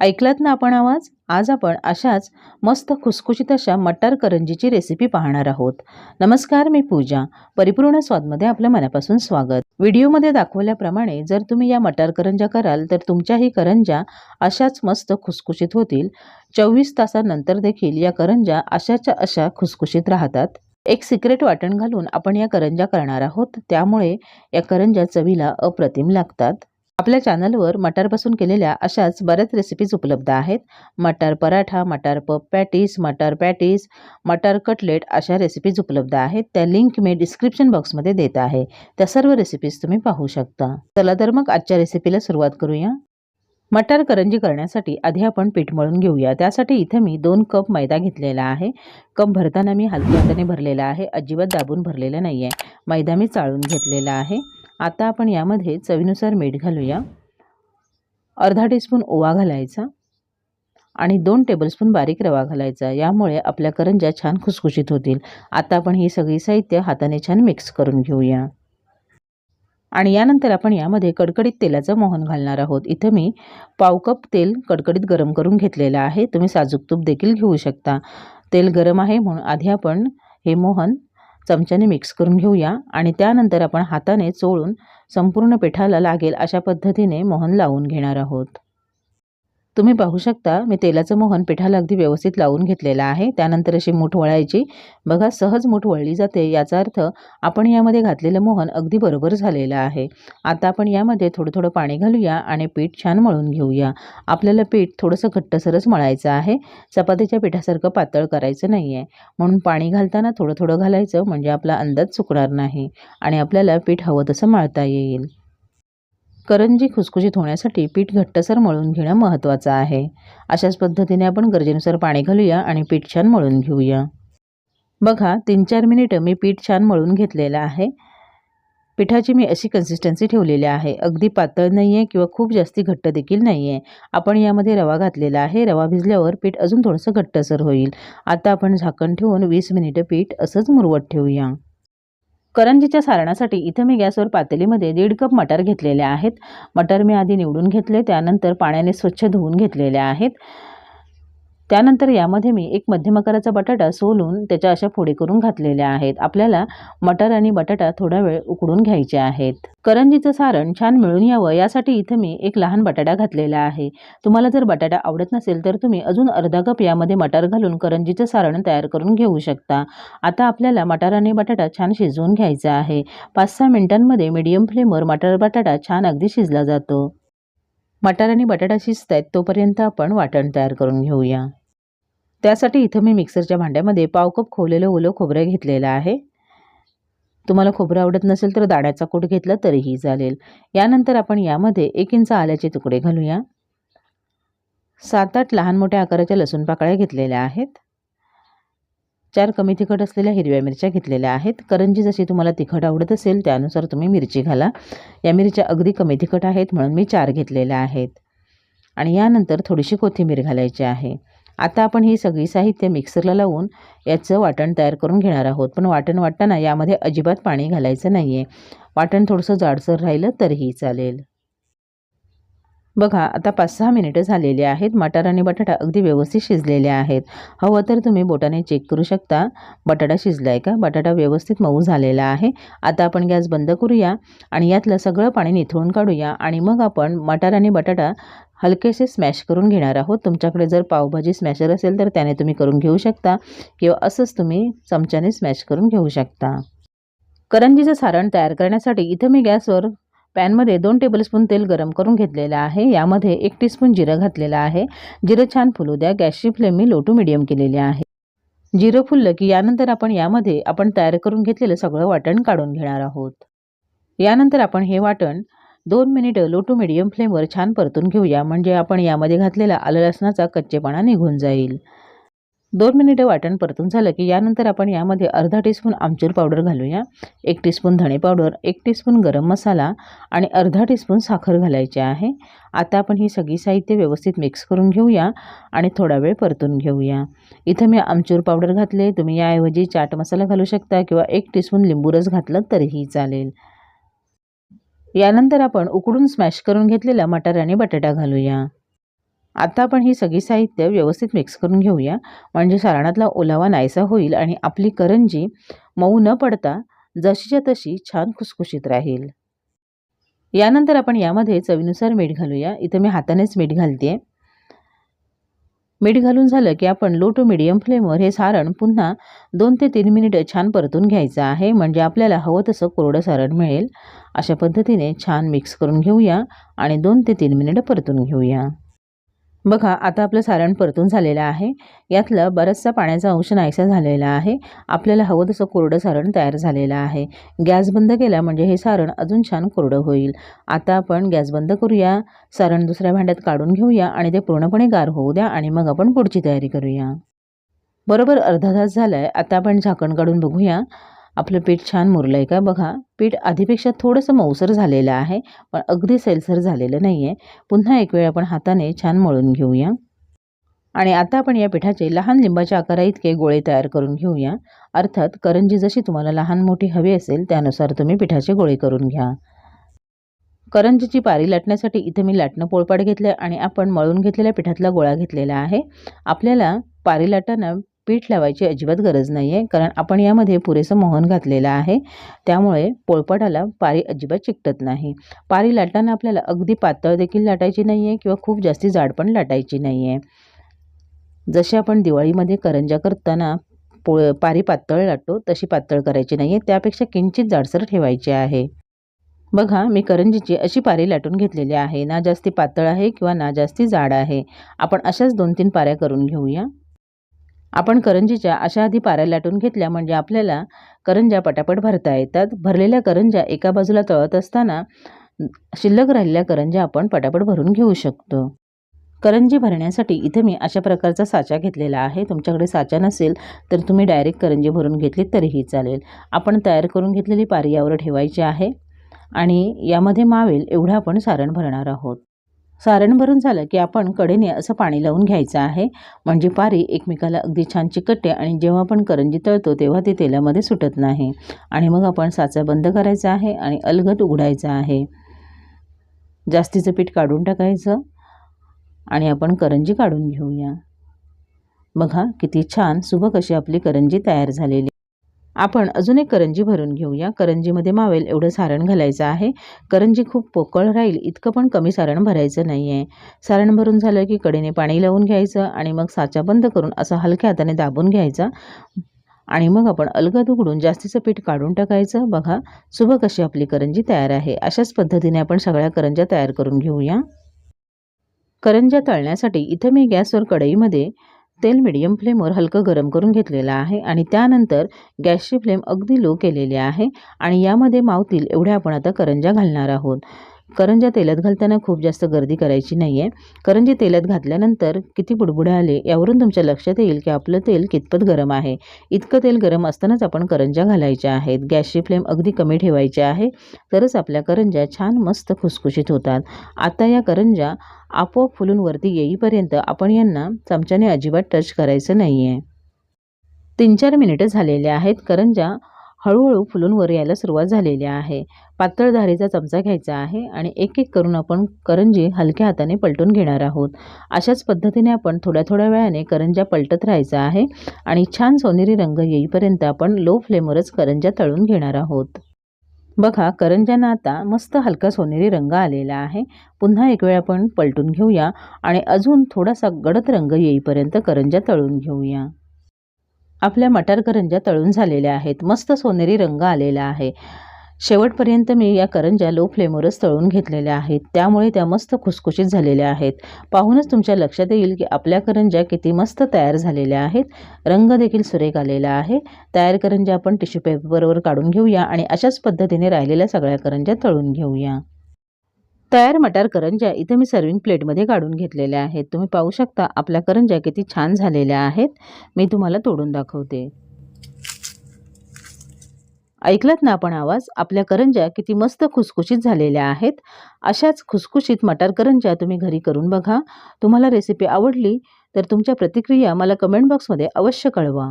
ऐकलात ना आपण आवाज? आज आपण अशाच मस्त खुसखुशीत अशा मटार करंजीची रेसिपी पाहणार आहोत. नमस्कार मी पूजा. परिपूर्ण स्वादमध्ये आपलं मनापासून स्वागत. व्हिडिओमध्ये दाखवल्याप्रमाणे जर तुम्ही या मटार करंजा कराल तर तुमच्याही करंजा अशाच मस्त खुसखुशीत होतील. चोवीस तासानंतर देखील या करंजा अशाच्या अशा खुसखुशीत राहतात. एक सिक्रेट वाटण घालून आपण या करंजा करणार आहोत. त्यामुळे या करंजा चवीला अप्रतिम लागतात. आपल्या चॅनलवर मटारपासून केलेल्या अशाच बऱ्याच रेसिपीज उपलब्ध आहेत. मटार पराठा मटार पप पॅटीस मटार पॅटीस मटार कटलेट अशा रेसिपीज उपलब्ध आहेत. त्या लिंक मी डिस्क्रिप्शन बॉक्समध्ये देत आहे. त्या सर्व रेसिपीज तुम्ही पाहू शकता. चला तर मग आजच्या रेसिपीला सुरुवात करूया. मटार करंजी करण्यासाठी आधी आपण पीठ मळून घेऊया. त्यासाठी इथं मी दोन कप मैदा घेतलेला आहे. कप भरताना मी हलक्या हाताने भरलेला आहे. अजिबात दाबून भरलेला नाही आहे मैदा मी चाळून घेतलेला आहे. आता आपण यामध्ये चवीनुसार मीठ घालूया. अर्धा टीस्पून ओवा घालायचा आणि दोन टेबलस्पून बारीक रवा घालायचा. यामुळे आपल्या करंज्या छान खुसखुशीत होतील. आता आपण ही सगळी साहित्य हाताने छान मिक्स करून घेऊया. आणि यानंतर आपण यामध्ये कडकडीत तेलाचं मोहन घालणार आहोत. इथं मी पाव कप तेल कडकडीत गरम करून घेतलेलं आहे. तुम्ही साजूक तूप देखील घेऊ शकता. तेल गरम आहे म्हणून आधी आपण हे मोहन चमच्याने मिक्स करून घेऊया आणि त्यानंतर आपण हाताने चोळून संपूर्ण पिठाला लागेल अशा पद्धतीने मोहन लावून घेणार आहोत. तुम्ही पाहू शकता मी तेलाचं मोहन पिठाला अगदी व्यवस्थित लावून घेतलेलं आहे. त्यानंतर अशी मूठ वळायची. बघा सहज मूठ वळली जाते. याचा अर्थ आपण यामध्ये घातलेलं मोहन अगदी बरोबर झालेलं आहे. आता आपण यामध्ये थोडं थोडं पाणी घालूया आणि पीठ छान मळून घेऊया. आपल्याला पीठ थोडंसं घट्टसरच मळायचं आहे. चपातीच्या पिठासारखं पातळ करायचं नाही आहे म्हणून पाणी घालताना थोडं थोडं घालायचं म्हणजे आपला अंदाज चुकणार नाही आणि आपल्याला पीठ हवं तसं मळता येईल. करंजी खुसखुशीत होण्यासाठी पीठ घट्टसर मळून घेणं महत्त्वाचं आहे. अशाच पद्धतीने आपण गरजेनुसार पाणी घालूया आणि पीठ छान मळून घेऊया. बघा तीन चार मिनिटं मी पीठ छान मळून घेतलेलं आहे. पिठाची मी अशी कन्सिस्टन्सी ठेवलेली आहे. अगदी पातळ नाही आहे किंवा खूप जास्ती घट्ट देखील नाही आहे आपण यामध्ये रवा घातलेला आहे. रवा भिजल्यावर पीठ अजून थोडंसं घट्टसर होईल. आता आपण झाकण ठेवून वीस मिनिटं पीठ असंच मुरवत ठेवूया. करंजीच्या सारणासाठी इथं मी गॅसवर पातेलीमध्ये दीड कप मटर घेतलेले आहेत. मटर मी आधी निवडून घेतले त्यानंतर पाण्याने स्वच्छ धुवून घेतलेले आहेत. त्यानंतर यामध्ये मी एक मध्यम आकाराचा बटाटा सोलून त्याच्या अशा फोडी करून घातलेल्या आहेत. आपल्याला मटार आणि बटाटा थोडा वेळ उकडून घ्यायचे आहेत. करंजीचं सारण छान मिळून यावं यासाठी इथं मी एक लहान बटाटा घातलेला आहे. तुम्हाला जर बटाटा आवडत नसेल तर तुम्ही अजून अर्धा कप यामध्ये मटार घालून करंजीचं सारण तयार करून घेऊ शकता. आता आपल्याला मटार आणि बटाटा छान शिजवून घ्यायचा आहे. पाच सहा मिनिटांमध्ये मीडियम फ्लेमवर मटार बटाटा छान अगदी शिजला जातो. मटार आणि बटाटा शिजत आहेत तोपर्यंत आपण वाटण तयार करून घेऊया. त्यासाठी इथं मी मिक्सरच्या भांड्यामध्ये पाव कप खोवलेलं ओलं खोबरं घेतलेलं आहे. तुम्हाला खोबरं आवडत नसेल तर दाण्याचा कूट घेतला तरीही चालेल. यानंतर आपण यामध्ये एक इंच आल्याचे तुकडे घालूया. सात आठ लहान मोठ्या आकाराच्या लसूण पाकळ्या घेतलेल्या आहेत. चार कमी तिखट असलेल्या हिरव्या मिरच्या घेतलेल्या आहेत. करंजी जशी तुम्हाला तिखट आवडत असेल त्यानुसार तुम्ही मिरची घाला. या मिरच्या अगदी कमी तिखट आहेत म्हणून मी चार घेतलेल्या आहेत. आणि यानंतर थोडीशी कोथिंबीर घालायची आहे. आता आपण ही सगळी साहित्य मिक्सरला लावून याचं वाटण तयार करून घेणार आहोत. पण वाटण वाटताना यामध्ये अजिबात पाणी घालायचं नाही आहे वाटण थोडंसं जाडसर राहिलं तरीही चालेल. बघा आता पाच सहा मिनिटं झालेली आहेत. मटार आणि बटाटा अगदी व्यवस्थित शिजलेले आहेत. हवं तर तुम्ही बोटाने चेक करू शकता. बटाटा शिजला आहे का? बटाटा व्यवस्थित मऊ झालेला आहे. आता आपण गॅस बंद करूया आणि यातलं सगळं पाणी निथळून काढूया आणि मग आपण मटार आणि बटाटा हलकेसे स्मॅश करून घेणार आहोत. तुमच्याकडे जर पावभाजी स्मॅशर असेल तर त्याने तुम्ही करून घेऊ शकता किंवा असंच तुम्ही चमच्याने स्मॅश करून घेऊ शकता. करंजीचं सारण तयार करण्यासाठी इथं मी गॅसवर पॅनमध्ये दोन टेबलस्पून तेल गरम करून घेतलेलं आहे. यामध्ये एक टीस्पून जिरं घातलेलं आहे. जिरं छान फुलू द्या. गॅसची फ्लेम मी लो टू मिडियम केलेली आहे. जिरं फुललं की यानंतर आपण यामध्ये आपण तयार करून घेतलेलं सगळं वाटण काढून घेणार आहोत. यानंतर आपण हे वाटण दोन मिनिटं लो टू मिडियम फ्लेमवर छान परतून घेऊया. म्हणजे आपण यामध्ये घातलेला आलं लसणाचा कच्चेपणा निघून जाईल. दोन मिनिटं वाटण परतून झालं की यानंतर आपण यामध्ये अर्धा टीस्पून आमचूर पावडर घालूया एक टीस्पून धणे पावडर एक टीस्पून गरम मसाला आणि अर्धा टीस्पून साखर घालायची आहे. आता आपण ही सगळी साहित्य व्यवस्थित मिक्स करून घेऊया आणि थोडा वेळ परतून घेऊया. इथं मी आमचूर पावडर घातले तुम्ही याऐवजी चाट मसाला घालू शकता किंवा एक टीस्पून लिंबू रस घातलं तरीही चालेल. यानंतर आपण उकडून स्मॅश करून घेतलेला मटार आणि बटाटा घालूया. आता आपण ही सगळी साहित्य व्यवस्थित मिक्स करून घेऊया. म्हणजे सारणातला ओलावा नाहीसा होईल आणि आपली करंजी मऊ न पडता जशीच्या तशी छान खुसखुशीत राहील. यानंतर आपण यामध्ये चवीनुसार मीठ घालूया. इथं मी हातानेच मीठ घालते मीठ घालून झालं की आपण लो टू मिडियम फ्लेमवर हे सारण पुन्हा दोन ते तीन मिनिटं छान परतून घ्यायचं आहे. म्हणजे आपल्याला हवं तसं कोरडं सारण मिळेल. अशा पद्धतीने छान मिक्स करून घेऊया आणि दोन ते तीन मिनिटं परतून घेऊया. बघा आता आपलं सारण परतून झालेलं आहे. यातलं बराचसा पाण्याचा अंश नाहीसा झालेला आहे. आपल्याला हवं तसं कोरडं सारण तयार झालेलं आहे. गॅस बंद केला म्हणजे हे सारण अजून छान कोरडं होईल. आता आपण गॅस बंद करूया. सारण दुसऱ्या भांड्यात काढून घेऊया आणि ते पूर्णपणे गार होऊ द्या आणि मग आपण पुढची तयारी करूया. बरोबर अर्धा तास झाला आहे आता आपण झाकण काढून बघूया. आपलं पीठ छान मुरलं आहे का? बघा पीठ आधीपेक्षा थोडंसं मऊसर झालेलं आहे पण अगदी सैलसर झालेलं नाही आहे पुन्हा एक वेळ आपण हाताने छान मळून घेऊया. आणि आता आपण या पिठाचे लहान लिंबाच्या आकारा इतके गोळे तयार करून घेऊया. अर्थात करंजी जशी तुम्हाला लहान मोठी हवी असेल त्यानुसार तुम्ही पिठाचे गोळे करून घ्या. करंजीची पारी लाटण्यासाठी इथे मी लाटणं पोळपाट घेतलं आणि आपण मळून घेतलेल्या पिठातला गोळा घेतलेला आहे. आपल्याला पारी लाटताना पीठ लावायची अजिबात गरज नाही आहे कारण आपण यामध्ये पुरेसं मोहन घातलेलं आहे. त्यामुळे पोळपाटाला पारी अजिबात चिकटत नाही. पारी लाटताना आपल्याला अगदी पातळ देखील लाटायची नाही आहे किंवा खूप जास्ती जाड पण लाटायची नाही आहे जसे आपण दिवाळीमध्ये करंजा करताना पोळ पारी पातळ लाटतो तशी पातळ करायची नाही आहे त्यापेक्षा किंचित जाडसर ठेवायची आहे. बघा मी करंजीची अशी पारी लाटून घेतलेली आहे. ना जास्ती पातळ आहे किंवा ना जास्ती जाड आहे. आपण अशाच दोन तीन पाऱ्या करून घेऊया. आपण करंजीच्या अशा आधी पाऱ्या लाटून घेतल्या म्हणजे आपल्याला करंजा पटापट भरता येतात. भरलेल्या करंजा एका बाजूला तळत असताना शिल्लक राहिलेल्या करंजा आपण पटापट भरून घेऊ शकतो. करंजी भरण्यासाठी इथे मी अशा प्रकारचा साचा घेतलेला आहे. तुमच्याकडे साचा नसेल तर तुम्ही डायरेक्ट करंजी भरून घेतली तरीही चालेल. आपण तयार करून घेतलेली पारी यावर ठेवायची आहे आणि यामध्ये मावेल एवढं आपण सारण भरणार आहोत. सारण भरून झालं की आपण कडेने असं पाणी लावून घ्यायचं आहे. म्हणजे पारी एकमेकाला अगदी छान चिकटते आणि जेव्हा आपण करंजी तळतो तेव्हा ते तेलामध्ये सुटत नाही. आणि मग आपण साचा बंद करायचा आहे आणि अलगद उघडायचा आहे. जास्तीचं पीठ काढून टाकायचं आणि आपण करंजी काढून घेऊया. बघा किती छान सुबक अशी आपली करंजी तयार झालेली आपण अजून एक करंजी भरून घेऊया. करंजीमध्ये मावेल एवढं सारण घालायचं आहे. करंजी खूप पोकळ राहील इतकं पण कमी सारण भरायचं नाही आहे सारण भरून झालं की कडेने पाणी लावून घ्यायचं आणि मग साचा बंद करून असं हलक्या हाताने दाबून घ्यायचा. आणि मग आपण अलगद उघडून जास्तीचं पीठ काढून टाकायचं. बघा सुबक अशी आपली करंजी तयार आहे. अशाच पद्धतीने आपण सगळ्या करंज्या तयार करून घेऊया. करंज्या तळण्यासाठी इथं मी गॅसवर कढईमध्ये तेल मिडियम फ्लेमवर हलकं गरम करून घेतलेलं आहे आणि त्यानंतर गॅसची फ्लेम अगदी लो केलेली आहे आणि यामध्ये मावतील एवढ्या आपण आता करंजा घालणार आहोत. करंज्या तेलात घालताना खूप जास्त गर्दी करायची नाही आहे करंजी तेलात घातल्यानंतर किती बुडबुडे आले यावरून तुमच्या लक्षात येईल की आपलं तेल कितपत गरम आहे. इतकं तेल गरम असतानाच आपण करंज्या घालायच्या आहेत. गॅसची फ्लेम अगदी कमी ठेवायची आहे तरच आपल्या करंज्या छान मस्त खुसखुशीत होतात. आता या करंज्या आपोआप फुलून वरती येईपर्यंत आपण यांना चमच्याने अजिबात टच करायचं नाही आहे तीन चार मिनिटं झालेले आहेत. करंज्या हळूहळू फुलून वर यायला सुरुवात झालेली आहे. पातळ धारेचा चमचा घ्यायचा आहे आणि एक एक करून आपण करंजी हलक्या हाताने पलटून घेणार आहोत. अशाच पद्धतीने आपण थोड्या थोड्या वेळाने करंज्या पलटत राहायचा आहे आणि छान सोनेरी रंग येईपर्यंत आपण लो फ्लेमवरच करंज्या तळून घेणार आहोत. बघा करंज्यांना आता मस्त हलका सोनेरी रंग आलेला आहे. पुन्हा एक वेळ आपण पलटून घेऊया आणि अजून थोडासा गडद रंग येईपर्यंत करंज्या तळून घेऊया. आपल्या मटार करंज्या तळून झालेल्या आहेत. मस्त सोनेरी रंग आलेला आहे. शेवटपर्यंत मी या करंज्या लो फ्लेमवरच तळून घेतलेल्या आहेत. त्यामुळे त्या मस्त खुसखुशीत झालेल्या आहेत. पाहूनच तुमच्या लक्षात येईल की आपल्या करंज्या किती मस्त तयार झालेल्या आहेत. रंग देखील सुरेख आलेला आहे. तयार करंज्या आपण टिश्यू पेपरवर काढून घेऊया आणि अशाच पद्धतीने राहिलेल्या सगळ्या करंज्या तळून घेऊया. तयार मटार करंज्या इथे मी सर्विंग प्लेटमध्ये काढून घेतलेल्या आहेत. तुम्ही पाहू शकता आपल्या करंज्या किती छान झालेल्या आहेत. मी तुम्हाला तोडून दाखवते. ऐकलात ना आपण आवाज? आपल्या करंज्या किती मस्त खुसखुशीत झालेल्या आहेत. अशाच खुसखुशीत मटार करंज्या तुम्ही घरी करून बघा. तुम्हाला रेसिपी आवडली तर तुमच्या प्रतिक्रिया मला कमेंट बॉक्समध्ये अवश्य कळवा.